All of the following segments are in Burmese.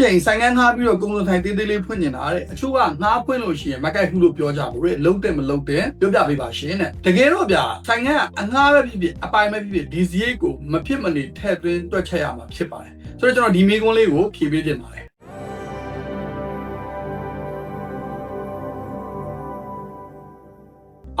ချိန်ဆိုင်ငန်းငှားပြီးတော့ကုံစံထိုင်သေးသေးလေးဖွင့်နေတာတဲ့အချို့ကငှားဖွင့်လို့ရှိရင်မကိုက်ဘူးလို့ပြောကြဘူးတဲ့လုံးတဲ့မလုံးတဲ့ပြောပြပေးပါရှင်တဲ့တကယ်တော့ဗျာဆိုင်ငန်းကအငှားပဲဖြစ်ဖြစ်အပိုင်ပဲဖြစ်ဖြစ်ဒီစရိတ်ကိုမဖြစ်မနေထည့်သွင်းတွက်ချက်ရမှာဖြစ်ပါတယ်ဆိုတော့ကျွန်တော်ဒီမေးခွန်းလေးကိုဖြေပေးပြင်ပါတယ်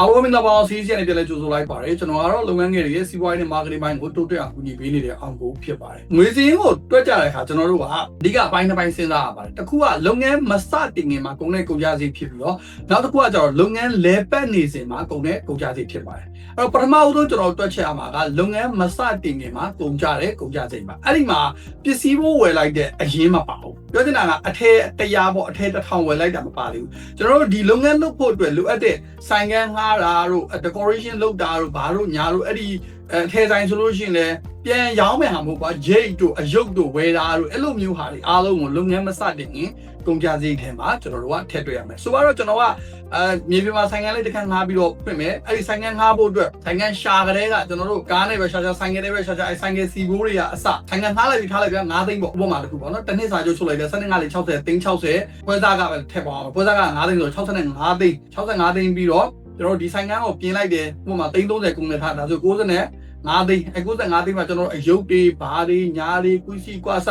အားလုံးမင်္ဂလာပါစီးစီးနဲ့ပြန်လဲကြိုဆိုလိုက်ပါတယ်ကျွန်တော်ကတော့လုပ်ငန်းငယ်တွေရဲ့စီးပွားရေးနဲ့ marketing ဘိုင်းကိုတိုးတက်အောင်ကူညီပေးနေတဲ့အောင်ကိုဖြစ်ပါတယ်ငွေစည်းကိုတွက်ကြတဲ့အခါကျွန်တော်တို့ကအဓိကအပိုင်းတစ်ပိုင်းစဉ်းစားရပါတယ်တစ်ခုကလုပ်ငန်းမစတင်ခင်မှာကုန်တဲ့ကုန်ကျစရိတ်ဖြစ်ပြီးတော့နောက်တစ်ခုကကျတော့လုပ်ငန်းလဲပတ်နေစဉ်မှာကုန်တဲ့ကုန်ကျစရိတ်ဖြစ်ပါတယ်အဲ့တော့ပထမဦးဆုံးကျွန်တော်တွက်ချက်ရမှာကလုပ်ငန်းမစတင်ခင်မှာကုန်ကြတဲ့ကုန်ကျစရိတ်ပါအဲ့ဒီမှာပစ္စည်းဖို့ဝယ်လိုက်တဲ့အရင်မပါဘူးပြောချင်တာကအထက်100ပေါ့အထက်1000ဝယ်လိုက်တာမပါသေးဘူးကျွန်တော်တို့ဒီလုပ်ငန်းလုပ်ဖို့အတွက်လိုအပ်တဲ့ဆိုင်ကန်းငှားတာတို့ decoration လုပ်တာတို့ဘာတို့ညာတို့အဲ့ဒီအဲထဲဆိုင်ဆိုလို့ရှိရင်လည်းပြန်ရောင်းမယ်ဟာမဟုတ်ပါဂျိတ်တို့အယုတ်တို့ဝယ်တာတို့အဲ့လိုမျိုးဟာတွေအားလုံးကိုလုပ်ငန်းမစတင်ခင်ကုန်ကြစည်ထဲမှာကျွန်တော်တို့ကထည့်တွေ့ရမယ်ဆိုတော့ကျွန်တော်ကအဲမြေပြင်မှာဆိုင်ကန်းလေးတစ်ခါငှားပြီးတော့ပြင်မယ်အဲ့ဒီဆိုင်ကန်းငှားဖို့အတွက်ဆိုင်ကန်းရှာကြတဲ့ကကျွန်တော်တို့ကားနဲ့ပဲရှာရှာဆိုင်ကန်းနဲ့ပဲရှာရှာအဲ့ဆိုင်ကန်းစီဘိုးတွေကအစဆိုင်ကန်းငှားလိုက်ပြီးထားလိုက်ပြ9သိန်းပေါ့ဥပမာတစ်ခုပေါ့နော်တစ်နှစ်စာချုပ်ချုပ်လိုက်တယ်စနစ်ကလေး60သိန်း60ပွဲစားကပဲထည့်ပါအောင်ပွဲစားက9သိန်းဆို65သိန်း65သိန်းပြီးတော့ ကျွန်တော်ဒီဆိုင်ကန်းကိုပြင်လိုက်တယ်ဥပမာ330ကုန်နဲ့ထားဒါဆို90နဲ့5သိန်းအဲ95သိန်းမှာကျွန်တော်အယုတ်တွေဘာတွေညာတွေကွီစီကွာစ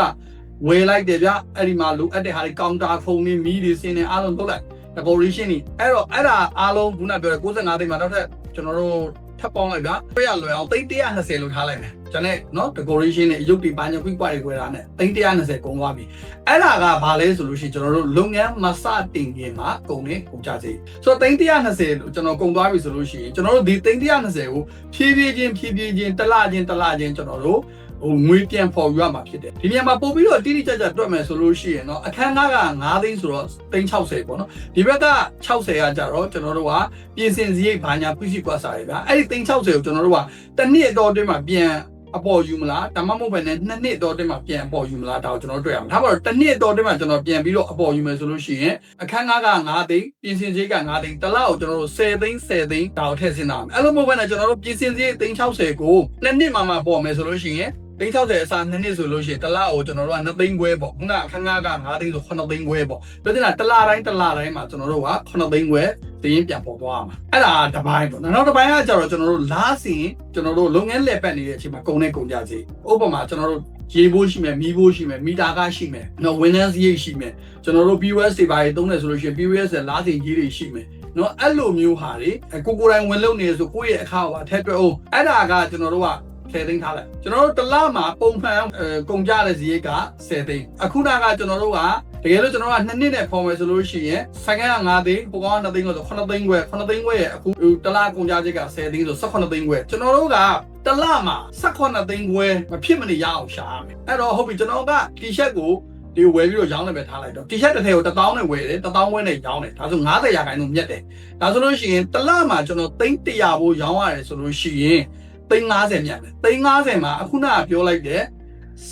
ဝယ်လိုက်တယ်ဗျအဲ့ဒီမှာလိုအပ်တဲ့ဟာတွေကောင်တာဖုန်းတွေမီးတွေစင်းတွေအားလုံးလုပ်လိုက် decoration တွေအဲ့တော့အဲ့ဒါအားလုံးခုနပြောတဲ့95သိန်းမှာနောက်ထပ်ကျွန်တော်တို့ ထပ်ပေါင်းလိုက်ဗျပြရလွယ်အောင်သိန်း120လို့ထားလိုက်မယ်ကျွန်တော်နော် decoration နဲ့အယုတ်တွေဘာညာကွီကွာတွေခွဲတာနဲ့သိန်း120ကုန်သွားပြီအဲ့ဒါကဘာလဲဆိုလို့ရှိရင်ကျွန်တော်တို့လုပ်ငန်းမစတင်ခင်မှာကုန်နေကုန်ကြစေဆိုတော့သိန်း120လို့ကျွန်တော်ကုန်သွားပြီဆိုလို့ရှိရင်ကျွန်တော်တို့ဒီသိန်း120ကိုဖြည်းဖြည်းချင်းဖြည်းဖြည်းချင်းတစ်လချင်းတစ်လချင်းကျွန်တော်တို့ ဟိုငွေပြန်ဖော်ယူရမှာဖြစ်တယ်ဒီနေရာမှာပို့ပြီးတော့တိတိကျကျတွက်မယ်ဆိုလို့ရှိရင်เนาะအခန်းသားက9သိန်းဆိုတော့သိန်း60ပေါ့เนาะဒီဘက်က60ကကြတော့ကျွန်တော်တို့ကပြင်ဆင်စရိတ်ဘာညာပြည့်စုံကွာစားရဗျာအဲ့ဒီသိန်း60ကိုကျွန်တော်တို့ကတစ်နှစ်အတော်အတွင်းမှာပြန်အပေါ်ယူမလားဒါမှမဟုတ်ဘဲနဲ့နှစ်နှစ်တော့တည်းမှာပြန်အပေါ်ယူမလားဒါကိုကျွန်တော်တွေ့ရမှာဒါပါတော့တစ်နှစ်တော့တည်းမှာကျွန်တော်ပြန်ပြီးတော့အပေါ်ယူမယ်ဆိုလို့ရှိရင်အခန်းကားက9သိန်းပြင်ဆင်စရိတ်က9သိန်းတစ်လကိုကျွန်တော်တို့10သိန်း10သိန်းဒါကိုထည့်စင်းတာအဲ့လိုမဟုတ်ဘဲနဲ့ကျွန်တော်တို့ပြင်ဆင်စရိတ်သိန်း60ကိုနှစ်နှစ်မှမှပေါ်မယ်ဆိုလို့ရှိရင် သိန်း60အစားနှစ်နှစ်ဆိုလို့ရှိရင်တစ်လကိုကျွန်တော်တို့က2သိန်းခွဲပေါ့ခုနအခန်းကားက9သိန်းဆို9သိန်းခွဲပေါ့ပြောတင်တာတစ်လတိုင်းတစ်လတိုင်းမှာကျွန်တော်တို့က9သိန်းခွဲတရင်ပြန်ပေါ်သွားမှာအဲ့ဒါတစ်ပိုင်းပေါ့နောက်တစ်ပိုင်းကကျတော့ကျွန်တော်တို့လားစင်ကျွန်တော်တို့လုပ်ငန်းလက်ပတ်နေတဲ့အချိန်မှာကုန်နဲ့ကုန်ကြစီဥပမာကျွန်တော်တို့ရေဖို့ရှိမယ်မီးဖို့ရှိမယ်မီတာကရှိမယ်နော် winners ရိတ်ရှိမယ်ကျွန်တော်တို့ POS တွေပါတွေသုံးတယ်ဆိုလို့ရှိရင် POS ရဲ့လားစင်ကြီးတွေရှိမယ်နော်အဲ့လိုမျိုးဟာတွေကိုကိုယ်တိုင်ဝင်လုပ်နေဆိုကိုယ့်ရဲ့အခါကအထက်တွဲအောင်အဲ့ဒါကကျွန်တော်တို့က 10သိန်းထားလိုက်ကျွန်တော်တို့တစ်လမှာပုံမှန်အဲကုန်ကြတဲ့ဈေးက10သိန်းအခုနကကျွန်တော်တို့ကတကယ်လို့ကျွန်တော်ကနှစ်နှစ်နဲ့ဖော်မယ်ဆိုလို့ရှိရင်ဆိုင်ကက9သိန်းပုံကောင်း2သိန်းလို့ဆို9သိန်းခွဲ9သိန်းခွဲရဲ့အခုတစ်လကုန်ကြတဲ့က10သိန်းဆို18သိန်းခွဲကျွန်တော်တို့ကတစ်လမှာ18သိန်းခွဲမဖြစ်မနေရအောင်ရှာရမယ်အဲ့တော့ဟုတ်ပြီကျွန်တော်က T-shirt ကိုဒီဝယ်ပြီးတော့ရောင်းလည်းပဲထားလိုက်တော့ T-shirt တစ်ထည်ကို1000နဲ့ဝယ်တယ်1000ဝယ်နဲ့ရောင်းတယ်ဒါဆို90ရာခိုင်နှုန်းမြတ်တယ်ဒါဆိုလို့ရှိရင်တစ်လမှာကျွန်တော်သိန်း100ဘိုးရောင်းရတယ်ဆိုလို့ရှိရင် သိန်း90မြတ်တယ်သိန်း90မှာအခုနကပြောလိုက်တဲ့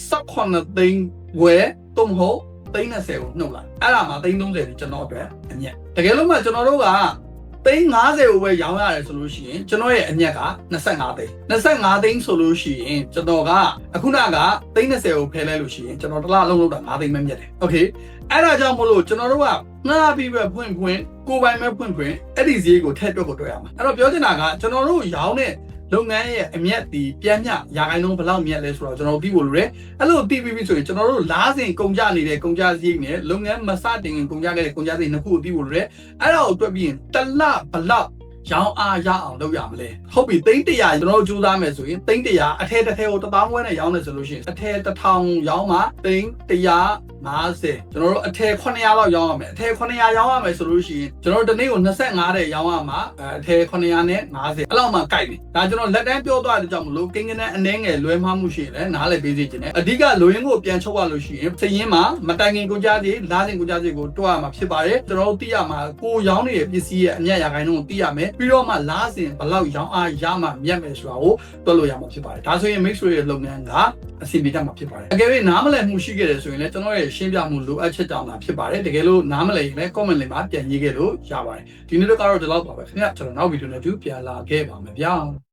18သိန်းဝယ်တုံးဟုတ်သိန်း20ကိုနှုတ်လိုက်အဲ့ဒါမှသိန်း30ဒီကျွန်တော်အတွက်အမြတ်တကယ်လို့မှကျွန်တော်တို့ကသိန်း90ကိုပဲရောင်းရတယ်ဆိုလို့ရှိရင်ကျွန်တော်ရဲ့အမြက်က25သိန်း25သိန်းဆိုလို့ရှိရင်ကျွန်တော်ကအခုနကသိန်း20ကိုဖယ်လိုက်လို့ရှိရင်ကျွန်တော်တစ်လလုံးလောက်တာ5သိန်းပဲမြတ်တယ်โอเคအဲ့ဒါကြောင့်မလို့ကျွန်တော်တို့ကငှားပြီးပဲဖွင့်ဖွင့်ကိုယ်ပိုင်ပဲဖွင့်ဖွင့်အဲ့ဒီဈေးကိုထည့်တွက်ကိုတွက်ရမှာအဲ့တော့ပြောချင်တာကကျွန်တော်တို့ရောင်းတဲ့ လုပ်ငန်းရဲ့အမြတ်ဒီပြန်မြရာခိုင်နှုန်းဘယ်လောက်မြတ်လဲဆိုတော့ကျွန်တော်သိဖို့လိုတယ်အဲ့လိုသိပြီးပြီဆိုရင်ကျွန်တော်တို့လားစဉ်ကုန်ကြနေတဲ့ကုန်ကြစရိတ်နဲ့လုပ်ငန်းမစတင်ခင်ကုန်ကြခဲ့တဲ့ကုန်ကြစရိတ်နှစ်ခုကိုသိဖို့လိုတယ်အဲ့ဒါကိုတွက်ပြီးရင်တစ်လဘယ်လောက်ရောင်းအားရအောင်လုပ်ရမလဲဟုတ်ပြီသိန်း100ကျွန်တော်တို့ကြိုးစားမယ်ဆိုရင်သိန်း100အထက်တစ်ထည်ကို1000ဝန်းနဲ့ရောင်းနေဆိုလို့ရှိရင်အထက်1000ရောင်းမှသိန်း150ကျွန်တော်တို့အထည်900လောက်ရောင်းရမယ်အထည်900ရောင်းရမယ်ဆိုလို့ရှိရင်ကျွန်တော်တို့ဒီနေ့ကို25တဲ့ရောင်းရမှာအထည်900နဲ့50အဲ့လောက်မှကြိုက်တယ်ဒါကျွန်တော်လက်တန်းပြောသွားတဲ့ကြောင့်မလို့ကိန်းကနန်းအနှဲငယ်လွဲမှားမှုရှိရင်လည်းနားလည်ပေးစေချင်တယ်အဓိကလူရင်းကိုပြန်ချုပ်ရလို့ရှိရင်စည်ရင်းမှာမတိုင်ခင်ကုန်ကြစီလားစဉ်ကုန်ကြစီကိုတွက်ရမှာဖြစ်ပါတယ်ကျွန်တော်တို့သိရမှာကိုရောင်းနေတဲ့ပစ္စည်းရဲ့အမြတ်ရာခိုင်နှုန်းကိုသိရမယ်ပြီးတော့မှလားစဉ်ဘလောက်ရောင်းအားရမှမြတ်မယ်ဆိုတာကိုတွက်လို့ရမှာဖြစ်ပါတယ်ဒါဆိုရင် mix ရဲ့လုပ်ငန်းကအစီအပြေတတ်မှာဖြစ်ပါတယ်အကယ်၍နားမလည်မှုရှိခဲ့တယ်ဆိုရင်လည်းကျွန်တော်ရဲ့ရှင်းပြမှုလိုအပ်ချက်တောင်တာဖြစ်ပါတယ်တကယ်လို့နားမလည်ရင်လည်း comment လေးမှာပြန်ရေးခဲ့လို့ရပါတယ်ဒီနေ့တော့ကတော့ဒီလောက်ပါပဲခင်ဗျကျွန်တော်နောက်ဗီဒီယိုနဲ့တူပြန်လာခဲ့ပါမယ်ဗျာ